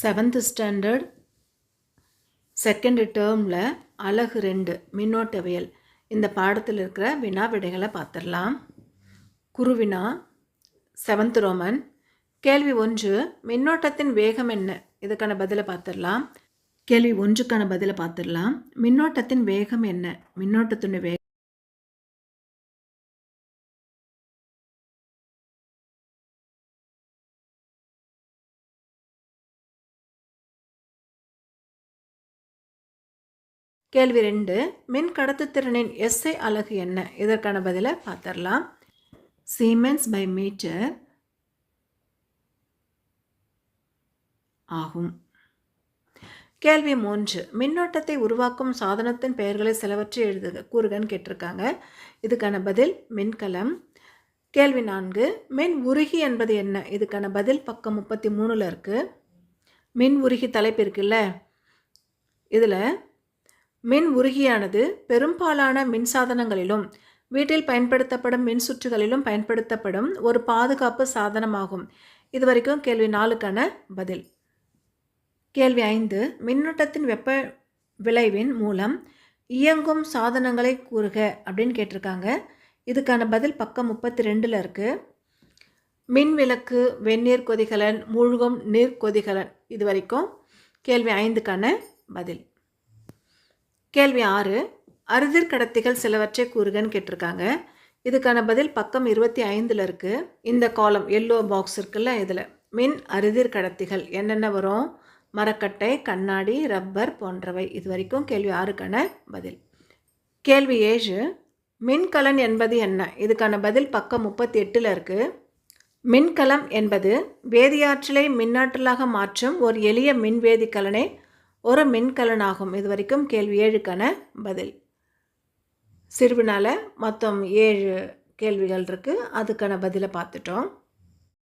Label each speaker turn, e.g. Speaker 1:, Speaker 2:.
Speaker 1: Seventh standard second டேர்மில் அழகு ரெண்டு மின்னோட்டவியல். இந்த பாடத்தில் இருக்கிற வினா விடைகளை பார்த்துடலாம். குருவினா செவன்த் ரோமன் கேள்வி ஒன்று மின்னோட்டத்தின் வேகம் என்ன? இதுக்கான பதிலை பார்த்துடலாம். கேள்வி ஒன்றுக்கான பதிலை பார்த்துடலாம். மின்னோட்டத்தின் வேகம் என்ன? மின்னோட்டத்தின் வேகம் கேள்வி ரெண்டு மின் கடத்துத்திறனின் எஸ்ஐ அலகு என்ன? இதற்கான பதிலை பார்த்துடலாம். சீமென்ஸ் பை மீட்டர் ஆகும். கேள்வி மூன்று மின்னோட்டத்தை உருவாக்கும் சாதனத்தின் பெயர்களை சிலவற்றை எழுதுக கூறுகன்னு கேட்டிருக்காங்க. இதுக்கான பதில் மின்கலம். கேள்வி நான்கு மின் உருகி என்பது என்ன? இதுக்கான பதில் பக்கம் முப்பத்தி மூணில் இருக்குது மின் உருகி தலைப்பு இருக்குல்ல இதில் மின் உருகியானது பெரும்பாலான மின்சாதனங்களிலும் வீட்டில் பயன்படுத்தப்படும் மின் சுற்றுகளிலும் பயன்படுத்தப்படும் ஒரு பாதுகாப்பு சாதனமாகும். இது வரைக்கும் கேள்வி நாலுக்கான பதில். கேள்வி ஐந்து மின்னோட்டத்தின் வெப்ப விளைவின் மூலம் இயங்கும் சாதனங்களை கூறுக அப்படின்னு கேட்டிருக்காங்க. இதுக்கான பதில் பக்கம் முப்பத்தி ரெண்டில் இருக்குது மின் விளக்கு வெந்நீர் கொதிகலன் மூழ்கும் நீர் கொதிகலன். இது வரைக்கும் கேள்வி ஐந்துக்கான பதில். கேள்வி ஆறு அறுதிர் கடத்திகள் சிலவற்றை கூறுகன்னு கேட்டிருக்காங்க. இதுக்கான பதில் பக்கம் இருபத்தி ஐந்தில் இருக்குது இந்த காலம் எல்லோ பாக்ஸ் இருக்குல்ல இதில். மின் அறுதிர் கடத்திகள் என்னென்ன வரும்? மரக்கட்டை கண்ணாடி ரப்பர் போன்றவை. இது வரைக்கும் கேள்வி ஆறுக்கான பதில். கேள்வி ஏழு மின்கலன் என்பது என்ன? இதுக்கான பதில் பக்கம் முப்பத்தி எட்டில் இருக்குது மின்கலம் என்பது வேதியாற்றலை மின்னாற்றலாக மாற்றும் ஒரு எளிய மின்வேதிக்கலனை ஒரு மின்கலனாகும் இது வரைக்கும் கேள்வி ஏழுக்கான பதில். சிறுவினால் மொத்தம் ஏழு கேள்விகள் இருக்குது அதுக்கான பதிலை பார்த்துட்டோம்.